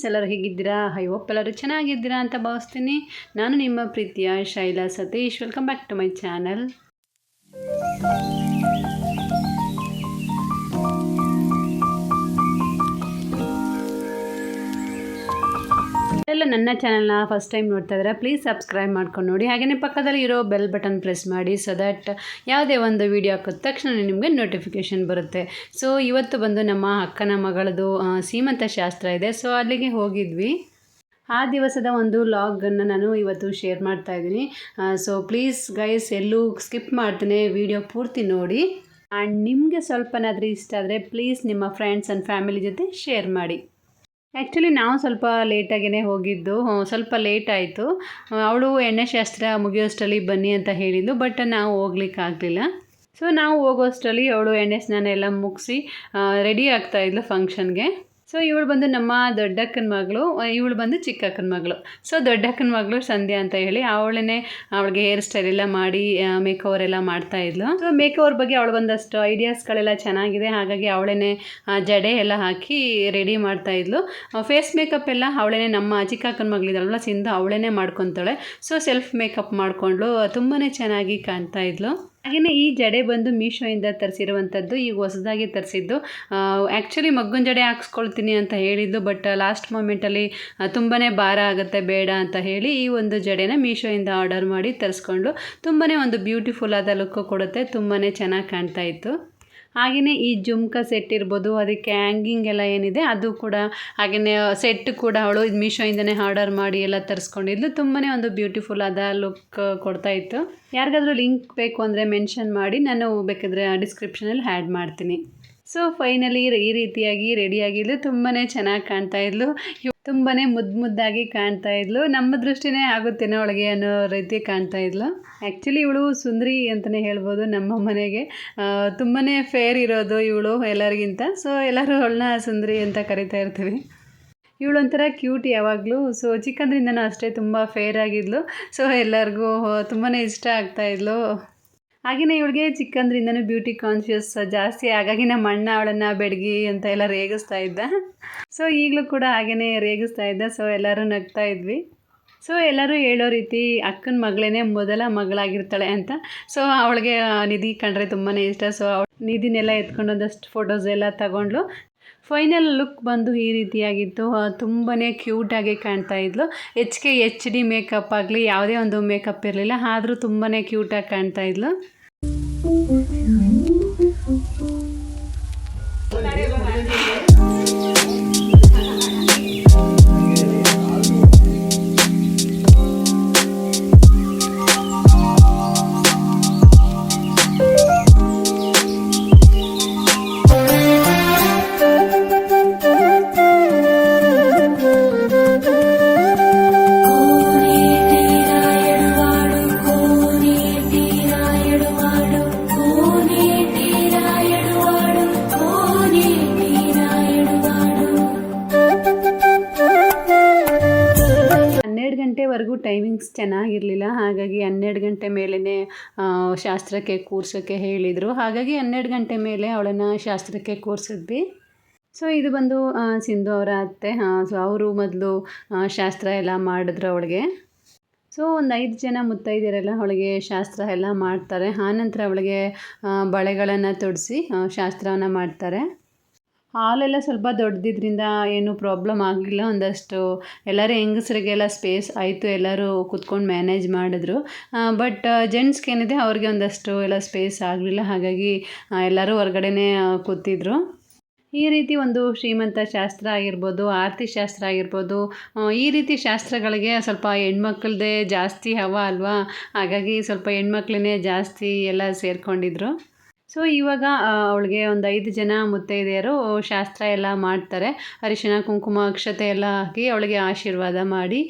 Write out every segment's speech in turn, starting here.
Friends ಎಲ್ಲರೂ ಹೇಗಿದ್ದೀರಾ? I hope ಎಲ್ಲರೂ ಚೆನ್ನಾಗಿದ್ದೀರಾ ಅಂತ ಭಾವಿಸ್ತೀನಿ. ನಾನು ನಿಮ್ಮ ಪ್ರೀತಿಯ Shaila Satish. Welcome back to my channel ಎಲ್ಲ ನನ್ನ ಚಾನಲ್ನ ಫಸ್ಟ್ ಟೈಮ್ ನೋಡ್ತಾ ಇದ್ದಾರೆ ಪ್ಲೀಸ್ ಸಬ್ಸ್ಕ್ರೈಬ್ ಮಾಡ್ಕೊಂಡು ನೋಡಿ. ಹಾಗೆಯೇ ಪಕ್ಕದಲ್ಲಿ ಇರೋ ಬೆಲ್ ಬಟನ್ ಪ್ರೆಸ್ ಮಾಡಿ ಸೊ ದಟ್ ಯಾವುದೇ ಒಂದು ವಿಡಿಯೋ ಹಾಕಿದ ತಕ್ಷಣ ನಿಮಗೆ ನೋಟಿಫಿಕೇಷನ್ ಬರುತ್ತೆ. ಸೊ ಇವತ್ತು ಬಂದು ನಮ್ಮ ಅಕ್ಕನ ಮಗಳದು ಸೀಮಂತ ಶಾಸ್ತ್ರ ಇದೆ. ಸೊ ಅಲ್ಲಿಗೆ ಹೋಗಿದ್ವಿ. ಆ ದಿವಸದ ಒಂದು ಲಾಗನ್ನು ನಾನು ಇವತ್ತು ಶೇರ್ ಮಾಡ್ತಾ ಇದ್ದೀನಿ. ಸೊ ಪ್ಲೀಸ್ ಗೈಸ್ ಎಲ್ಲೂ ಸ್ಕಿಪ್ ಮಾಡ್ತೀನಿ. ವಿಡಿಯೋ ಪೂರ್ತಿ ನೋಡಿ. ಆ್ಯಂಡ್ ನಿಮಗೆ ಸ್ವಲ್ಪನಾದರೂ ಇಷ್ಟ ಆದರೆ ಪ್ಲೀಸ್ ನಿಮ್ಮ ಫ್ರೆಂಡ್ಸ್ ಆ್ಯಂಡ್ ಫ್ಯಾಮಿಲಿ ಜೊತೆ ಶೇರ್ ಮಾಡಿ. ಆ್ಯಕ್ಚುಲಿ ನಾವು ಸ್ವಲ್ಪ ಲೇಟಾಗೇ ಹೋಗಿದ್ದು. ಸ್ವಲ್ಪ ಲೇಟ್ ಆಯಿತು. ಅವಳು ಎಣ್ಣೆ ಶಾಸ್ತ್ರ ಮುಗಿಯೋಷ್ಟರಲ್ಲಿ ಬನ್ನಿ ಅಂತ ಹೇಳಿದ್ದು ಬಟ್ ನಾವು ಹೋಗ್ಲಿಕ್ಕಾಗಲಿಲ್ಲ ಸೊ ನಾವು ಹೋಗೋಷ್ಟರಲ್ಲಿ ಅವಳು ಎಣ್ಣೆ ಸ್ನಾನ ಎಲ್ಲ ಮುಗಿಸಿ ರೆಡಿ ಆಗ್ತಾ ಇದ್ಲು ಫಂಕ್ಷನ್ಗೆ ಸೊ ಇವಳು ಬಂದು ನಮ್ಮ ದೊಡ್ಡಕ್ಕನ ಮಗಳು ಇವಳು ಬಂದು ಚಿಕ್ಕಕ್ಕನ ಮಗಳು. ಸೊ ದೊಡ್ಡಕ್ಕನ ಮಗಳು ಸಂಧ್ಯಾ ಅಂತ ಹೇಳಿ, ಅವಳನ್ನೇ ಅವಳಿಗೆ ಹೇರ್ ಸ್ಟೈಲ್ ಎಲ್ಲ ಮಾಡಿ ಮೇಕ್ ಓವರ್ ಎಲ್ಲ ಮಾಡ್ತಾ ಇದ್ಲು. ಸೊ ಮೇಕ್ ಓವರ್ ಬಗ್ಗೆ ಅವಳು ಒಂದಷ್ಟು ಐಡಿಯಾಸ್ಗಳೆಲ್ಲ ಚೆನ್ನಾಗಿದೆ, ಹಾಗಾಗಿ ಅವಳನ್ನೇ ಜಡೆ ಎಲ್ಲ ಹಾಕಿ ರೆಡಿ ಮಾಡ್ತಾ ಇದ್ಲು. ಫೇಸ್ ಮೇಕಪ್ ಎಲ್ಲ ಅವಳೇ ನಮ್ಮ ಚಿಕ್ಕಕ್ಕನ ಮಗಳಿದ್ದಾಳಲ್ಲ, ಸಿಂಧು ಅವಳೇ ಮಾಡ್ಕೊತಾಳೆ. ಸೊ ಸೆಲ್ಫ್ ಮೇಕಪ್ ಮಾಡಿಕೊಂಡ್ಳು ತುಂಬಾ ಚೆನ್ನಾಗಿ ಕಾಣ್ತಾ ಇದ್ಲು. ಹಾಗೆಯೇ ಈ ಜಡೆ ಬಂದು ಮೀಶೋಯಿಂದ ತರಿಸಿರುವಂಥದ್ದು, ಈಗ ಹೊಸದಾಗಿ ತರಿಸಿದ್ದು. ಆ್ಯಕ್ಚುಲಿ ಮಗ್ಗನ ಜಡೆ ಹಾಕ್ಸ್ಕೊಳ್ತೀನಿ ಅಂತ ಹೇಳಿದ್ದು ಬಟ್ ಲಾಸ್ಟ್ ಮೂಮೆಂಟಲ್ಲಿ ತುಂಬಾ ಭಾರ ಆಗುತ್ತೆ, ಬೇಡ ಅಂತ ಹೇಳಿ ಈ ಒಂದು ಜಡೆನ ಮೀಶೋಯಿಂದ ಆರ್ಡರ್ ಮಾಡಿ ತರಿಸ್ಕೊಂಡು ತುಂಬಾ ಒಂದು ಬ್ಯೂಟಿಫುಲ್ ಆದ ಲುಕ್ಕು ಕೊಡುತ್ತೆ ತುಂಬಾ ಚೆನ್ನಾಗಿ ಕಾಣ್ತಾ ಇತ್ತು. ಹಾಗೆಯೇ ಈ ಜುಮ್ಕ ಸೆಟ್ ಇರ್ಬೋದು, ಅದಕ್ಕೆ ಹ್ಯಾಂಗಿಂಗ್ ಎಲ್ಲ ಏನಿದೆ, ಅದು ಕೂಡ ಹಾಗೆಯೇ ಸೆಟ್ ಕೂಡ ಅವಳು ಇದು ಮೀಶೋಯಿಂದನೇ ಆರ್ಡರ್ ಮಾಡಿ ಎಲ್ಲ ತರಿಸ್ಕೊಂಡಿದ್ಲು ತುಂಬಾ ಒಂದು ಬ್ಯೂಟಿಫುಲ್ ಆದ ಲುಕ್ ಕೊಡ್ತಾ ಇತ್ತು. ಯಾರಿಗಾದರೂ ಲಿಂಕ್ ಬೇಕು ಅಂದರೆ ಮೆನ್ಷನ್ ಮಾಡಿ, ನಾನು ಬೇಕಾದರೆ ಡಿಸ್ಕ್ರಿಪ್ಷನಲ್ಲಿ ಆ್ಯಡ್ ಮಾಡ್ತೀನಿ. ಸೊ ಫೈನಲಿ ಈ ರೀತಿಯಾಗಿ ರೆಡಿಯಾಗಿದ್ಲು ತುಂಬಾ ಚೆನ್ನಾಗಿ ಕಾಣ್ತಾ ಇದ್ಲು. ತುಂಬಾ ಮುದ್ದು ಮುದ್ದಾಗಿ ಕಾಣ್ತಾ ಇದ್ಲು. ನಮ್ಮ ದೃಷ್ಟಿನೇ ಆಗುತ್ತೇನೋ ಅವಳಿಗೆ ಅನ್ನೋ ರೀತಿ ಕಾಣ್ತಾ ಇದ್ಲು. ಆ್ಯಕ್ಚುಲಿ ಇವಳು ಸುಂದರಿ ಅಂತಲೇ ಹೇಳ್ಬೋದು ನಮ್ಮ ಮನೆಗೆ. ತುಂಬಾ ಫೇರ್ ಇರೋದು ಇವಳು ಎಲ್ಲರಿಗಿಂತ. ಸೊ ಎಲ್ಲರೂ ಅವಳನ್ನ ಸುಂದರಿ ಅಂತ ಕರಿತಾ ಇರ್ತೀವಿ. ಇವಳು ಒಂಥರ ಕ್ಯೂಟ್ ಯಾವಾಗಲೂ. ಸೊ ಚಿಕ್ಕಂದ್ರಿಂದನೂ ಅಷ್ಟೇ ತುಂಬ ಫೇರ್ ಆಗಿದ್ಲು. ಸೊ ಎಲ್ಲರಿಗೂ ತುಂಬಾ ಇಷ್ಟ ಆಗ್ತಾ ಹಾಗೆಯೇ ಇವಳಿಗೆ ಚಿಕ್ಕಂದ್ರಿಂದನೂ ಬ್ಯೂಟಿ ಕಾನ್ಷಿಯಸ್ ಜಾಸ್ತಿ ಹಾಗಾಗಿ ನಮ್ಮ ಅಣ್ಣ ಅವಳನ್ನು ಬೆಡಗಿ ಅಂತ ಎಲ್ಲ ರೇಗಿಸ್ತಾ ಇದ್ದ. ಸೊ ಈಗಲೂ ಕೂಡ ಹಾಗೆಯೇ ರೇಗಿಸ್ತಾ ಇದ್ದ. ಸೊ ಎಲ್ಲರೂ ನಗ್ತಾ ಇದ್ವಿ. ಸೊ ಎಲ್ಲರೂ ಹೇಳೋ ರೀತಿ ಅಕ್ಕನ ಮಗಳೇ ಮೊದಲ ಮಗಳಾಗಿರ್ತಾಳೆ ಅಂತ. ಸೊ ಅವಳಿಗೆ ನಿಧಿ ಕಂಡ್ರೆ ತುಂಬಾ ಇಷ್ಟ. ಸೊ ಅವಳು ನಿಧಿನೆಲ್ಲ ಎತ್ಕೊಂಡು ಒಂದಷ್ಟು ಫೋಟೋಸ್ ಎಲ್ಲ ತಗೊಂಡ್ಲು ಫೈನಲ್ ಲುಕ್ ಬಂದು ಈ ರೀತಿಯಾಗಿತ್ತು. ತುಂಬಾ ಕ್ಯೂಟಾಗಿ ಕಾಣ್ತಾ ಇದ್ಲು. ಕೆ ಎಚ್ ಡಿ ಮೇಕಪ್ ಆಗಲಿ, ಯಾವುದೇ ಒಂದು ಮೇಕಪ್ ಇರಲಿಲ್ಲ. ಆದರೂ ತುಂಬಾ ಕ್ಯೂಟಾಗಿ ಕಾಣ್ತಾ ಇದ್ಲು. ಶಾಸ್ತ್ರಕ್ಕೆ ಕೂರ್ಸೋಕ್ಕೆ ಹೇಳಿದರು. ಹಾಗಾಗಿ ಹನ್ನೆರಡು ಗಂಟೆ ಮೇಲೆ ಅವಳನ್ನು ಶಾಸ್ತ್ರಕ್ಕೆ ಕೂರಿಸಿದ್ವಿ. ಸೊ ಇದು ಬಂದು ಸಿಂಧು ಅವರ ಅತ್ತೆ. ಸೊ ಅವರು ಮೊದಲು ಶಾಸ್ತ್ರ ಎಲ್ಲ ಮಾಡಿದ್ರು ಅವಳಿಗೆ. ಸೊ ಒಂದು ಐದು ಜನ ಮುತ್ತೈದೆಯರೆಲ್ಲ ಅವಳಿಗೆ ಶಾಸ್ತ್ರ ಎಲ್ಲ ಮಾಡ್ತಾರೆ. ಆನಂತರ ಅವಳಿಗೆ ಬಳೆಗಳನ್ನು ತೊಡಿಸಿ ಶಾಸ್ತ್ರವನ್ನು ಮಾಡ್ತಾರೆ. ಹಾಲೆಲ್ಲ ಸ್ವಲ್ಪ ದೊಡ್ಡದಿದ್ರಿಂದ ಏನು ಪ್ರಾಬ್ಲಮ್ ಆಗಲಿಲ್ಲ ಒಂದಷ್ಟು. ಎಲ್ಲರೂ ಹೆಂಗಸರಿಗೆಲ್ಲ ಸ್ಪೇಸ್ ಆಯಿತು, ಎಲ್ಲರೂ ಕುತ್ಕೊಂಡು ಮ್ಯಾನೇಜ್ ಮಾಡಿದ್ರು. ಬಟ್ ಜೆಂಟ್ಸ್ಗೆ ಏನಿದೆ ಅವ್ರಿಗೆ ಒಂದಷ್ಟು ಎಲ್ಲ ಸ್ಪೇಸ್ ಆಗಲಿಲ್ಲ, ಹಾಗಾಗಿ ಎಲ್ಲರೂ ಹೊರಗಡೆನೇ ಕೂತಿದ್ರು. ಈ ರೀತಿ ಒಂದು ಶ್ರೀಮಂತ ಶಾಸ್ತ್ರ ಆಗಿರ್ಬೋದು, ಆರತಿ ಶಾಸ್ತ್ರ ಆಗಿರ್ಬೋದು ಈ ರೀತಿ ಶಾಸ್ತ್ರಗಳಿಗೆ ಸ್ವಲ್ಪ ಹೆಣ್ಮಕ್ಳದೇ ಜಾಸ್ತಿ ಹವ ಅಲ್ವಾ? ಹಾಗಾಗಿ ಸ್ವಲ್ಪ ಹೆಣ್ಮಕ್ಳನ್ನೇ ಜಾಸ್ತಿ ಎಲ್ಲ ಸೇರಿಕೊಂಡಿದ್ರು. ಸೊ ಇವಾಗ ಅವಳಿಗೆ ಒಂದು ಐದು ಜನ ಮುತ್ತೈದೆಯರು ಶಾಸ್ತ್ರ ಎಲ್ಲ ಮಾಡ್ತಾರೆ. ಅರಿಶಿನ, ಕುಂಕುಮ, ಅಕ್ಷತೆ ಎಲ್ಲ ಹಾಕಿ ಅವಳಿಗೆ ಆಶೀರ್ವಾದ ಮಾಡಿ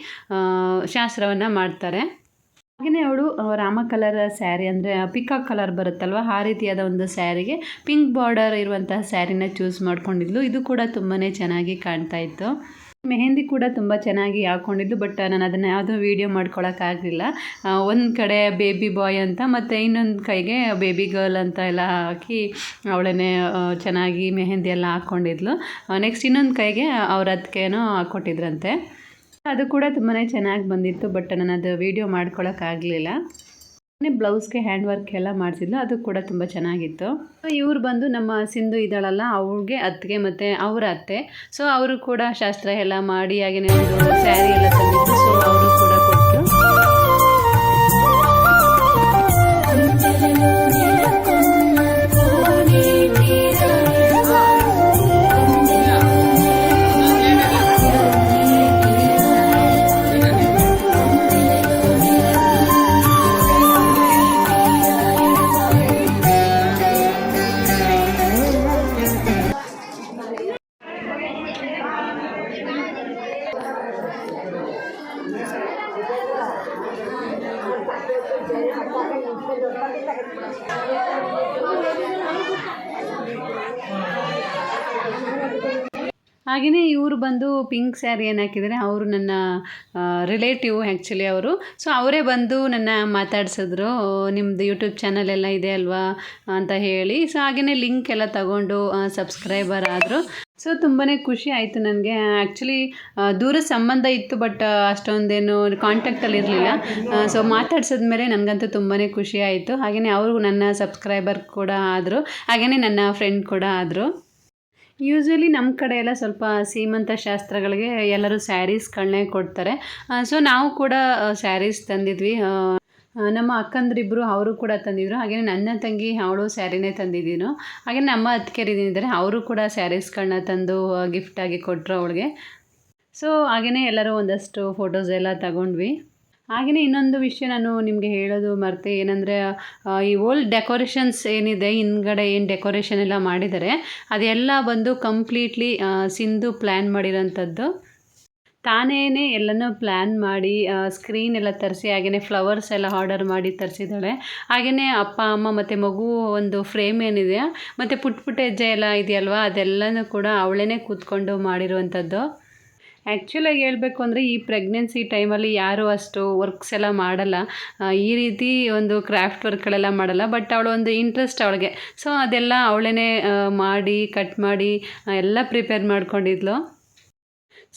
ಶಾಸ್ತ್ರವನ್ನು ಮಾಡ್ತಾರೆ. ಹಾಗೆಯೇ ಅವಳು ರಾಮ ಕಲರ್ ಸ್ಯಾರಿ ಅಂದರೆ ಪಿಕಾಕ್ ಕಲರ್ ಬರುತ್ತಲ್ವ, ಆ ರೀತಿಯಾದ ಒಂದು ಸ್ಯಾರಿಗೆ, ಪಿಂಕ್ ಬಾರ್ಡರ್ ಇರುವಂತಹ ಸ್ಯಾರಿನ ಚೂಸ್ ಮಾಡ್ಕೊಂಡಿದ್ಲು. ಇದು ಕೂಡ ತುಂಬಾ ಚೆನ್ನಾಗಿ ಕಾಣ್ತಾ ಇತ್ತು. ಮೆಹಂದಿ ಕೂಡ ತುಂಬ ಚೆನ್ನಾಗಿ ಹಾಕ್ಕೊಂಡಿದ್ದು ಬಟ್ ನಾನು ಅದನ್ನು ಯಾವುದೂ ವೀಡಿಯೋ ಮಾಡ್ಕೊಳಕ್ಕಾಗಲಿಲ್ಲ. ಒಂದು ಕಡೆ ಬೇಬಿ ಬಾಯ್ ಅಂತ, ಮತ್ತು ಇನ್ನೊಂದು ಕೈಗೆ ಬೇಬಿ ಗರ್ಲ್ ಅಂತ ಎಲ್ಲ ಹಾಕಿ ಅವಳನ್ನೇ ಚೆನ್ನಾಗಿ ಮೆಹಂದಿ ಎಲ್ಲ ಹಾಕ್ಕೊಂಡಿದ್ಲು ನೆಕ್ಸ್ಟ್ ಇನ್ನೊಂದು ಕೈಗೆ ಅವ್ರ ಅದಕ್ಕೇನೋ ಹಾಕ್ಕೊಟ್ಟಿದ್ರಂತೆ ಅದು ಕೂಡ ತುಂಬಾ ಚೆನ್ನಾಗಿ ಬಂದಿತ್ತು ಬಟ್ ನಾನು ಅದು ವೀಡಿಯೋ ಮಾಡ್ಕೊಳಕ್ಕಾಗಲಿಲ್ಲ. ಬ್ಲೌಸ್ಗೆ ಹ್ಯಾಂಡ್ ವರ್ಕ್ ಎಲ್ಲ ಮಾಡಿಸಿದ್ಲು, ಅದು ಕೂಡ ತುಂಬ ಚೆನ್ನಾಗಿತ್ತು. ಇವ್ರು ಬಂದು ನಮ್ಮ ಸಿಂಧು ಇದ್ದಾಳಲ್ಲ ಅವ್ರಿಗೆ ಅತ್ತಿಗೆ ಮತ್ತು ಅವರ ಅತ್ತೆ. ಸೊ ಅವರು ಕೂಡ ಶಾಸ್ತ್ರ ಎಲ್ಲ ಮಾಡಿ ಹಾಗೆ ಸ್ಯಾರಿ ಎಲ್ಲ ತಂದಿದ್ರು. ಸೊ ಅವರು ಕೂಡ ಹಾಗೆಯೇ ಇವರು ಬಂದು ಪಿಂಕ್ ಸ್ಯಾರಿ ಏನು ಹಾಕಿದ್ದಾರೆ ಅವರು ನನ್ನ ರಿಲೇಟಿವ್ ಆ್ಯಕ್ಚುಲಿ ಅವರು. ಸೊ ಅವರೇ ಬಂದು ನನ್ನ ಮಾತಾಡಿಸಿದ್ರು ನಿಮ್ಮದು ಯೂಟ್ಯೂಬ್ ಚಾನಲ್ ಎಲ್ಲ ಇದೆ ಅಲ್ವಾ? ಅಂತ ಹೇಳಿ. ಸೊ ಹಾಗೆಯೇ ಲಿಂಕ್ ಎಲ್ಲ ತಗೊಂಡು ಸಬ್ಸ್ಕ್ರೈಬರ್ ಆದರು. ಸೊ ತುಂಬಾ ಖುಷಿ ಆಯಿತು ನನಗೆ. ಆ್ಯಕ್ಚುಲಿ ದೂರ ಸಂಬಂಧ ಇತ್ತು ಬಟ್ ಅಷ್ಟೊಂದೇನು ಕಾಂಟ್ಯಾಕ್ಟಲ್ಲಿ ಇರಲಿಲ್ಲ. ಸೊ ಮಾತಾಡ್ಸಿದ್ಮೇಲೆ ನನಗಂತೂ ತುಂಬಾ ಖುಷಿ ಆಯಿತು. ಹಾಗೆಯೇ ಅವರು ನನ್ನ ಸಬ್ಸ್ಕ್ರೈಬರ್ ಕೂಡ ಆದರು. ಹಾಗೆಯೇ ನನ್ನ ಫ್ರೆಂಡ್ ಕೂಡ ಆದರು. ಯೂಶ್ವಲಿ ನಮ್ಮ ಕಡೆ ಎಲ್ಲ ಸ್ವಲ್ಪ ಸೀಮಂತ ಶಾಸ್ತ್ರಗಳಿಗೆ ಎಲ್ಲರೂ ಸ್ಯಾರೀಸ್ಗಳನ್ನೇ ಕೊಡ್ತಾರೆ. ಸೊ ನಾವು ಕೂಡ ಸ್ಯಾರೀಸ್ ತಂದಿದ್ವಿ. ನಮ್ಮ ಅಕ್ಕಂದ್ರಿಬ್ಬರು ಅವರು ಕೂಡ ತಂದಿದ್ರು. ಹಾಗೆಯೇ ನನ್ನ ತಂಗಿ ಅವಳು ಸ್ಯಾರಿನೇ ತಂದಿದ್ದೀನು ಹಾಗೆ ನಮ್ಮ ಅತ್ತಿಗೆರಿದ್ದಾರೆ ಅವರು ಕೂಡ ಸ್ಯಾರೀಸ್ಗಳನ್ನ ತಂದು ಗಿಫ್ಟಾಗಿ ಕೊಟ್ಟರು ಅವಳಿಗೆ. ಸೊ ಹಾಗೆಯೇ ಎಲ್ಲರೂ ಒಂದಷ್ಟು ಫೋಟೋಸ್ ಎಲ್ಲ ತಗೊಂಡ್ವಿ. ಹಾಗೆಯೇ ಇನ್ನೊಂದು ವಿಷಯ ನಾನು ನಿಮಗೆ ಹೇಳೋದು ಮರ್ತೆ ಏನಂದರೆ ಈ ಓಲ್ಡ್ ಡೆಕೋರೇಷನ್ಸ್ ಏನಿದೆ, ಹಿಂದ್ಗಡೆ ಏನು ಡೆಕೋರೇಷನ್ ಎಲ್ಲ ಮಾಡಿದ್ದಾರೆ ಅದೆಲ್ಲ ಬಂದು ಕಂಪ್ಲೀಟ್ಲಿ ಸಿಂಧು ಪ್ಲ್ಯಾನ್ ಮಾಡಿರೋಂಥದ್ದು. ತಾನೇ ಎಲ್ಲನೂ ಪ್ಲ್ಯಾನ್ ಮಾಡಿ ಸ್ಕ್ರೀನ್ ಎಲ್ಲ ತರಿಸಿ ಹಾಗೆಯೇ ಫ್ಲವರ್ಸ್ ಎಲ್ಲ ಆರ್ಡರ್ ಮಾಡಿ ತರಿಸಿದ್ದಾಳೆ. ಹಾಗೆಯೇ ಅಪ್ಪ, ಅಮ್ಮ ಮತ್ತು ಮಗು ಒಂದು ಫ್ರೇಮ್ ಏನಿದೆ, ಮತ್ತು ಪುಟ್ಟ ಪುಟ್ಟ ಹೆಜ್ಜೆ ಎಲ್ಲ ಇದೆಯಲ್ವ, ಅದೆಲ್ಲನೂ ಕೂಡ ಅವಳೇ ಕೂತ್ಕೊಂಡು ಮಾಡಿರುವಂಥದ್ದು. ಆ್ಯಕ್ಚುಲಾಗಿ ಹೇಳಬೇಕು ಅಂದರೆ ಈ ಪ್ರೆಗ್ನೆನ್ಸಿ ಟೈಮಲ್ಲಿ ಯಾರೂ ಅಷ್ಟು ವರ್ಕ್ಸ್ ಎಲ್ಲ ಮಾಡಲ್ಲ. ಈ ರೀತಿ ಒಂದು ಕ್ರಾಫ್ಟ್ ವರ್ಕ್ಗಳೆಲ್ಲ ಮಾಡಲ್ಲ. ಬಟ್ ಅವಳು ಒಂದು ಇಂಟ್ರೆಸ್ಟ್ ಅವಳಿಗೆ. ಸೊ ಅದೆಲ್ಲ ಅವಳೇ ಮಾಡಿ ಕಟ್ ಮಾಡಿ ಎಲ್ಲ ಪ್ರಿಪೇರ್ ಮಾಡ್ಕೊಂಡಿದ್ಲು.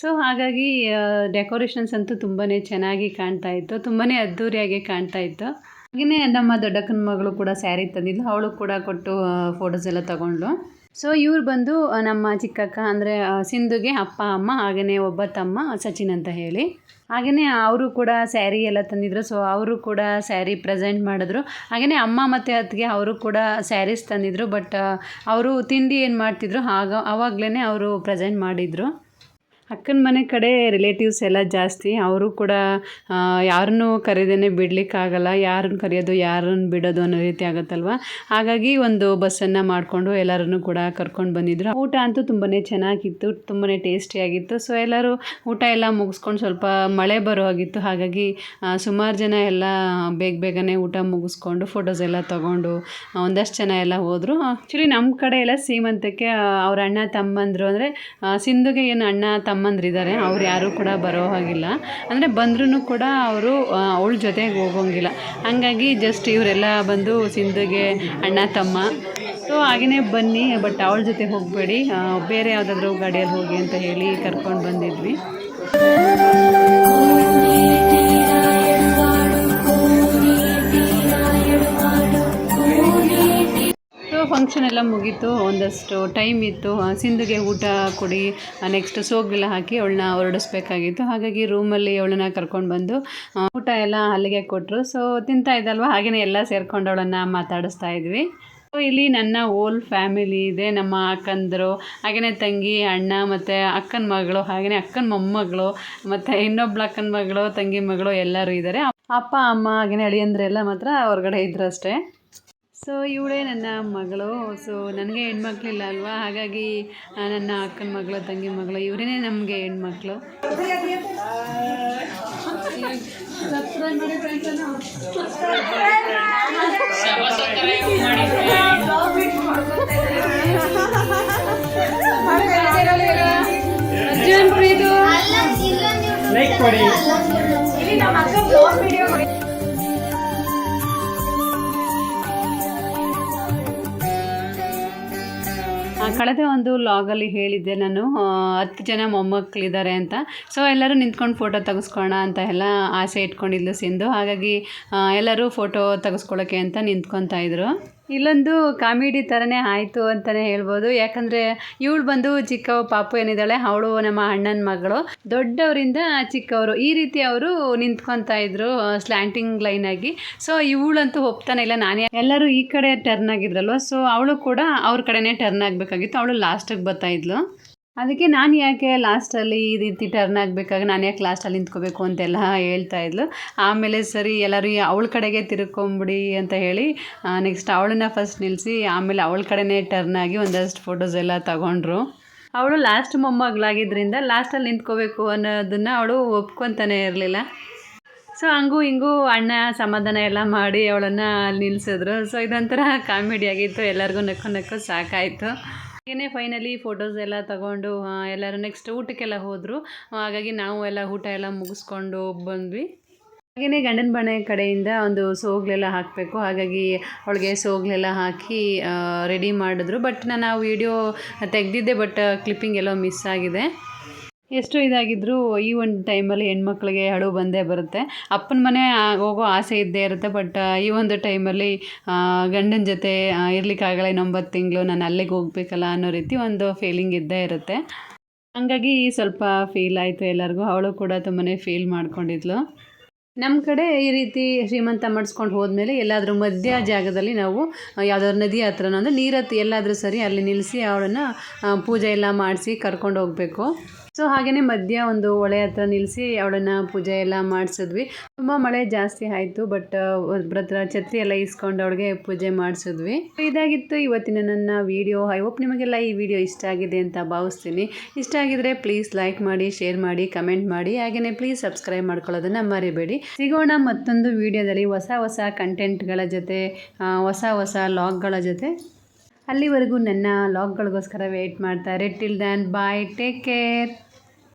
ಸೊ ಹಾಗಾಗಿ ಡೆಕೋರೇಷನ್ಸ್ ಅಂತೂ ತುಂಬಾ ಚೆನ್ನಾಗಿ ಕಾಣ್ತಾ ಇತ್ತು. ತುಂಬಾ ಅದ್ಧೂರಿಯಾಗಿ ಕಾಣ್ತಾ ಇತ್ತು. ಹಾಗೆಯೇ ನಮ್ಮ ದೊಡ್ಡಕ್ಕನ ಮಗಳು ಕೂಡ ಸ್ಯಾರಿ ತಂದಿದ್ಲು. ಅವಳು ಕೂಡ ಕೊಟ್ಟು ಫೋಟೋಸ್ ಎಲ್ಲ ತಗೊಂಡ್ಲು ಸೊ ಇವ್ರು ಬಂದು ನಮ್ಮ ಚಿಕ್ಕಕ್ಕ ಅಂದರೆ ಸಿಂಧುಗೆ ಅಪ್ಪ, ಅಮ್ಮ ಹಾಗೆಯೇ ಒಬ್ಬ ತಮ್ಮ ಸಚಿನ್ ಅಂತ ಹೇಳಿ. ಹಾಗೆಯೇ ಅವರು ಕೂಡ ಸ್ಯಾರಿ ಎಲ್ಲ ತಂದಿದ್ರು. ಸೊ ಅವರು ಕೂಡ ಸ್ಯಾರಿ ಪ್ರೆಸೆಂಟ್ ಮಾಡಿದ್ರು. ಹಾಗೆಯೇ ಅಮ್ಮ ಮತ್ತು ಅತ್ತಿಗೆ ಅವರು ಕೂಡ ಸ್ಯಾರೀಸ್ ತಂದಿದ್ರು. ಬಟ್ ಅವರು ತಿಂಡಿ ಏನು ಮಾಡ್ತಿದ್ರು? ಆಗ ಆವಾಗಲೇ ಅವರು ಪ್ರೆಸೆಂಟ್ ಮಾಡಿದರು. ಅಕ್ಕನ ಮನೆ ಕಡೆ ರಿಲೇಟಿವ್ಸ್ ಎಲ್ಲ ಜಾಸ್ತಿ. ಅವರು ಕೂಡ ಯಾರನ್ನು ಕರೆದೇನೆ ಬಿಡಲಿಕ್ಕಾಗಲ್ಲ, ಯಾರನ್ನು ಕರೆಯೋದು, ಯಾರನ್ನು ಬಿಡೋದು ಅನ್ನೋ ರೀತಿ ಆಗುತ್ತಲ್ವ? ಹಾಗಾಗಿ ಒಂದು ಬಸ್ಸನ್ನು ಮಾಡಿಕೊಂಡು ಎಲ್ಲರನ್ನು ಕೂಡ ಕರ್ಕೊಂಡು ಬಂದಿದ್ರು. ಊಟ ಅಂತೂ ತುಂಬಾ ಚೆನ್ನಾಗಿತ್ತು ತುಂಬಾ ಟೇಸ್ಟಿಯಾಗಿತ್ತು ಸೊ ಎಲ್ಲರೂ ಊಟ ಎಲ್ಲ ಮುಗಿಸ್ಕೊಂಡು ಸ್ವಲ್ಪ ಮಳೆ ಬರೋ ಆಗಿತ್ತು ಹಾಗಾಗಿ ಸುಮಾರು ಜನ ಎಲ್ಲ ಬೇಗ ಬೇಗನೆ ಊಟ ಮುಗಿಸ್ಕೊಂಡು ಫೋಟೋಸ್ ಎಲ್ಲ ತೊಗೊಂಡು ಒಂದಷ್ಟು ಜನ ಎಲ್ಲ ಹೋದರು. ಆ್ಯಕ್ಚುಲಿ ನಮ್ಮ ಕಡೆ ಎಲ್ಲ ಸೀಮಂತಕ್ಕೆ ಅವ್ರ ಅಣ್ಣ ತಮ್ಮಂದರು. ಅಂದರೆ ಸಿಂಧುಗೆ ಏನು ಅಣ್ಣ ತಮ್ಮಂದ್ರಿದ್ದಾರೆ ಅವ್ರು ಯಾರೂ ಕೂಡ ಬರೋ ಹಾಗಿಲ್ಲ. ಅಂದರೆ ಬಂದ್ರೂ ಕೂಡ ಅವರು ಅವಳ ಜೊತೆಗೆ ಹೋಗೋಂಗಿಲ್ಲ. ಹಂಗಾಗಿ ಜಸ್ಟ್ ಇವರೆಲ್ಲ ಬಂದು ಸಿಂಧುಗೆ ಅಣ್ಣ, ತಮ್ಮ. ಸೊ ಹಾಗೆಯೇ ಬನ್ನಿ ಬಟ್ ಅವಳ ಜೊತೆ ಹೋಗಬೇಡಿ. ಬೇರೆ ಯಾವುದಾದ್ರೂ ಗಾಡಿಯಲ್ಲಿ ಹೋಗಿ ಅಂತ ಹೇಳಿ ಕರ್ಕೊಂಡು ಬಂದಿದ್ವಿ. ಫಂಕ್ಷನ್ ಎಲ್ಲ ಮುಗೀತು, ಒಂದಷ್ಟು ಟೈಮ್ ಇತ್ತು. ಸಿಂಧುಗೆ ಊಟ ಕೊಡಿ ನೆಕ್ಸ್ಟ್ ಸೋಗೆಲ್ಲ ಹಾಕಿ ಅವಳನ್ನ ಹೊರಡಿಸ್ಬೇಕಾಗಿತ್ತು. ಹಾಗಾಗಿ ರೂಮಲ್ಲಿ ಅವಳನ್ನ ಕರ್ಕೊಂಡು ಬಂದು ಊಟ ಎಲ್ಲ ಅಲ್ಲಿಗೆ ಕೊಟ್ಟರು ಸೊ ತಿಂತಾ ಇದ್ದಲ್ವ? ಹಾಗೆಯೇ ಎಲ್ಲ ಸೇರ್ಕೊಂಡು ಅವಳನ್ನು ಮಾತಾಡಿಸ್ತಾ ಇದ್ವಿ. ಸೊ ಇಲ್ಲಿ ನನ್ನ ಓಲ್ ಫ್ಯಾಮಿಲಿ ಇದೆ. ನಮ್ಮ ಅಕ್ಕಂದರು ಹಾಗೆಯೇ ತಂಗಿ, ಅಣ್ಣ, ಮತ್ತು ಅಕ್ಕನ ಮಗಳು ಹಾಗೆಯೇ ಅಕ್ಕನ ಮೊಮ್ಮಗಳು, ಮತ್ತು ಇನ್ನೊಬ್ಳು ಅಕ್ಕನ ಮಗಳು, ತಂಗಿ ಮಗಳು ಎಲ್ಲರೂ ಇದ್ದಾರೆ. ಅಪ್ಪ, ಅಮ್ಮ ಹಾಗೆಯೇ ಅಳಿಯಂದ್ರೆಲ್ಲ ಮಾತ್ರ ಹೊರಗಡೆ ಇದ್ರು ಅಷ್ಟೇ. ಸೊ ಇವಳೇ ನನ್ನ ಮಗಳು. ಸೊ ನನಗೆ ಹೆಣ್ಮಕ್ಳಿಲ್ಲ ಅಲ್ವಾ? ಹಾಗಾಗಿ ನನ್ನ ಅಕ್ಕನ ಮಗಳು ತಂಗಿ ಮಗಳು ಇವರೇ ನಮಗೆ ಹೆಣ್ಮಕ್ಳು. ಅರ್ಜುನ್ ಪ್ರೀತು. ಕಳೆದ ಒಂದು ಲಾಗಲ್ಲಿ ಹೇಳಿದ್ದೆ ನಾನು ಹತ್ತು ಜನ ಮೊಮ್ಮಕ್ಕಳಿದ್ದಾರೆ ಅಂತ. ಸೊ ಎಲ್ಲರೂ ನಿಂತ್ಕೊಂಡು ಫೋಟೋ ತೆಗೆಸ್ಕೊಳ್ಳೋಣ ಅಂತ ಎಲ್ಲ ಆಸೆ ಇಟ್ಕೊಂಡಿದ್ಲು ಸಿಂಧು. ಹಾಗಾಗಿ ಎಲ್ಲರೂ ಫೋಟೋ ತೆಗೆಸ್ಕೊಳ್ಳೋಕ್ಕೆ ಅಂತ ನಿಂತ್ಕೊತಾ ಇದ್ರು. ಇಲ್ಲೊಂದು ಕಾಮಿಡಿ ಥರನೇ ಆಯಿತು ಅಂತಲೇ ಹೇಳ್ಬೋದು. ಯಾಕಂದರೆ ಇವಳು ಬಂದು ಚಿಕ್ಕವ ಪಾಪು ಏನಿದ್ದಾಳೆ, ಅವಳು ನಮ್ಮ ಅಣ್ಣನ ಮಗಳು. ದೊಡ್ಡವರಿಂದ ಚಿಕ್ಕವರು. ಈ ರೀತಿ ಅವರು ನಿಂತ್ಕೊತಾ ಇದ್ರು ಸ್ಲ್ಯಾಂಟಿಂಗ್ ಲೈನ್ ಆಗಿ. ಸೊ ಇವಳಂತೂ ಒಪ್ತಾನೆ ಇಲ್ಲ, ನಾನೇ ಎಲ್ಲರೂ ಈ ಕಡೆ ಟರ್ನ್ ಆಗಿದ್ರಲ್ವ? ಸೊ ಅವಳು ಕೂಡ ಅವ್ರ ಕಡೆನೇ ಟರ್ನ್ ಆಗಬೇಕಾಗಿತ್ತು. ಅವಳು ಲಾಸ್ಟಿಗೆ ಬರ್ತಾ ಇದ್ಲು. ಅದಕ್ಕೆ ನಾನು ಯಾಕೆ ಲಾಸ್ಟಲ್ಲಿ ಈ ರೀತಿ ಟರ್ನ್ ಆಗಬೇಕಾಗ ನಾನು ಯಾಕೆ ಲಾಸ್ಟಲ್ಲಿ ನಿಂತ್ಕೋಬೇಕು ಅಂತೆಲ್ಲ ಹೇಳ್ತಾ ಇದ್ಲು. ಆಮೇಲೆ ಸರಿ, ಎಲ್ಲರೂ ಅವಳ ಕಡೆಗೆ ತಿರ್ಕೊಂಬಿಡಿ ಅಂತ ಹೇಳಿ ನೆಕ್ಸ್ಟ್ ಅವಳನ್ನ ಫಸ್ಟ್ ನಿಲ್ಲಿಸಿ ಆಮೇಲೆ ಅವಳ ಕಡೆನೇ ಟರ್ನ್ ಆಗಿ ಒಂದಷ್ಟು ಫೋಟೋಸ್ ಎಲ್ಲ ತಗೊಂಡ್ರು. ಅವಳು ಲಾಸ್ಟ್ ಮೊಮ್ಮಗಳಾಗಿದ್ದರಿಂದ ಲಾಸ್ಟಲ್ಲಿ ನಿಂತ್ಕೋಬೇಕು ಅನ್ನೋದನ್ನು ಅವಳು ಒಪ್ಕೊತಾನೆ ಇರಲಿಲ್ಲ. ಸೊ ಹಂಗೂ ಹಿಂಗೂ ಅಣ್ಣ ಸಮಾಧಾನ ಎಲ್ಲ ಮಾಡಿ ಅವಳನ್ನು ನಿಲ್ಲಿಸಿದ್ರು ಸೊ ಇದೊಂಥರ ಕಾಮಿಡಿ ಆಗಿತ್ತು. ಎಲ್ಲರಿಗೂ ನಕ್ಕು ನಕ್ಕು ಸಾಕಾಯಿತು. ಹಾಗೆಯೇ ಫೈನಲಿ ಫೋಟೋಸ್ ಎಲ್ಲ ತಗೊಂಡು ಎಲ್ಲರೂ ನೆಕ್ಸ್ಟ್ ಊಟಕ್ಕೆಲ್ಲ ಹೋದರು. ಹಾಗಾಗಿ ನಾವು ಎಲ್ಲ ಊಟ ಎಲ್ಲ ಮುಗಿಸ್ಕೊಂಡು ಬಂದ್ವಿ. ಹಾಗೆಯೇ ಗಂಡನ ಮನೆ ಕಡೆಯಿಂದ ಒಂದು ಸೋಗ್ಲೆಲ್ಲ ಹಾಕಬೇಕು. ಹಾಗಾಗಿ ಅವಳಿಗೆ ಸೋಗ್ಲೆಲ್ಲ ಹಾಕಿ ರೆಡಿ ಮಾಡಿದ್ರು. ಬಟ್ ನಾನು ಆ ವಿಡಿಯೋ ತೆಗೆದಿದ್ದೆ ಬಟ್ ಕ್ಲಿಪ್ಪಿಂಗ್ ಎಲ್ಲೋ ಮಿಸ್ ಆಗಿದೆ. ಎಷ್ಟು ಇದಾಗಿದ್ರೂ ಈ ಒಂದು ಟೈಮಲ್ಲಿ ಹೆಣ್ಮಕ್ಳಿಗೆ ಅಳು ಬಂದೇ ಬರುತ್ತೆ. ಅಪ್ಪನ ಮನೆ ಹೋಗೋ ಆಸೆ ಇದ್ದೇ ಇರುತ್ತೆ ಬಟ್ ಈ ಒಂದು ಟೈಮಲ್ಲಿ ಗಂಡನ ಜೊತೆ ಇರ್ಲಿಕ್ಕಾಗಲ್ಲ ಇನ್ನೊಂಬತ್ತು ತಿಂಗಳು ನಾನು ಅಲ್ಲಿಗೆ ಹೋಗ್ಬೇಕಲ್ಲ ಅನ್ನೋ ರೀತಿ ಒಂದು ಫೀಲಿಂಗ್ ಇದ್ದೇ ಇರುತ್ತೆ. ಹಂಗಾಗಿ ಸ್ವಲ್ಪ ಫೀಲ್ ಆಯಿತು ಎಲ್ಲರಿಗೂ, ಅವಳು ಕೂಡ ತುಂಬಾ ಫೀಲ್ ಮಾಡ್ಕೊಂಡಿದ್ಲು. ನಮ್ಮ ಕಡೆ ಈ ರೀತಿ ಶ್ರೀಮಂತ ಮಾಡಿಸ್ಕೊಂಡು ಹೋದ್ಮೇಲೆ ಎಲ್ಲಾದರೂ ಮಧ್ಯ ಜಾಗದಲ್ಲಿ ನಾವು ಯಾವುದಾದ್ರು ನದಿ ಹತ್ರನೋ ಅಂದರೆ ನೀರತ್ತು ಎಲ್ಲಾದರೂ ಸರಿ ಅಲ್ಲಿ ನಿಲ್ಲಿಸಿ ಅವಳನ್ನು ಪೂಜೆ ಎಲ್ಲ ಮಾಡಿಸಿ ಕರ್ಕೊಂಡು ಹೋಗಬೇಕು. ಸೊ ಹಾಗೆಯೇ ಮಧ್ಯ ಒಂದು ಒಳೆ ಹತ್ರ ನಿಲ್ಲಿಸಿ ಅವಳನ್ನು ಪೂಜೆ ಎಲ್ಲ ಮಾಡಿಸಿದ್ವಿ. ತುಂಬ ಮಳೆ ಜಾಸ್ತಿ ಆಯಿತು ಬಟ್ ಒಬ್ಬರ ಹತ್ರ ಛತ್ರಿ ಎಲ್ಲ ಇಸ್ಕೊಂಡು ಅವಳಿಗೆ ಪೂಜೆ ಮಾಡಿಸಿದ್ವಿ. ಇದಾಗಿತ್ತು ಇವತ್ತಿನ ನನ್ನ ವಿಡಿಯೋ ಐ ಹೋಪ್ ನಿಮಗೆಲ್ಲ ಈ ವಿಡಿಯೋ ಇಷ್ಟ ಆಗಿದೆ ಅಂತ ಭಾವಿಸ್ತೀನಿ. ಇಷ್ಟ ಆಗಿದ್ರೆ ಪ್ಲೀಸ್ ಲೈಕ್ ಮಾಡಿ ಶೇರ್ ಮಾಡಿ ಕಮೆಂಟ್ ಮಾಡಿ. ಹಾಗೆಯೇ ಪ್ಲೀಸ್ ಸಬ್ಸ್ಕ್ರೈಬ್ ಮಾಡ್ಕೊಳ್ಳೋದನ್ನು ಮರಿಬೇಡಿ. ಸಿಗೋಣ ಮತ್ತೊಂದು ವಿಡಿಯೋದಲ್ಲಿ ಹೊಸ ಹೊಸ ಕಂಟೆಂಟ್ಗಳ ಜೊತೆ ಹೊಸ ಹೊಸ ಲಾಗ್ಗಳ ಜೊತೆ. ಅಲ್ಲಿವರೆಗೂ ನನ್ನ ಲಾಗ್ಗಳಿಗೋಸ್ಕರ ವೆಯ್ಟ್ ಮಾಡ್ತಾರೆ till then bye take care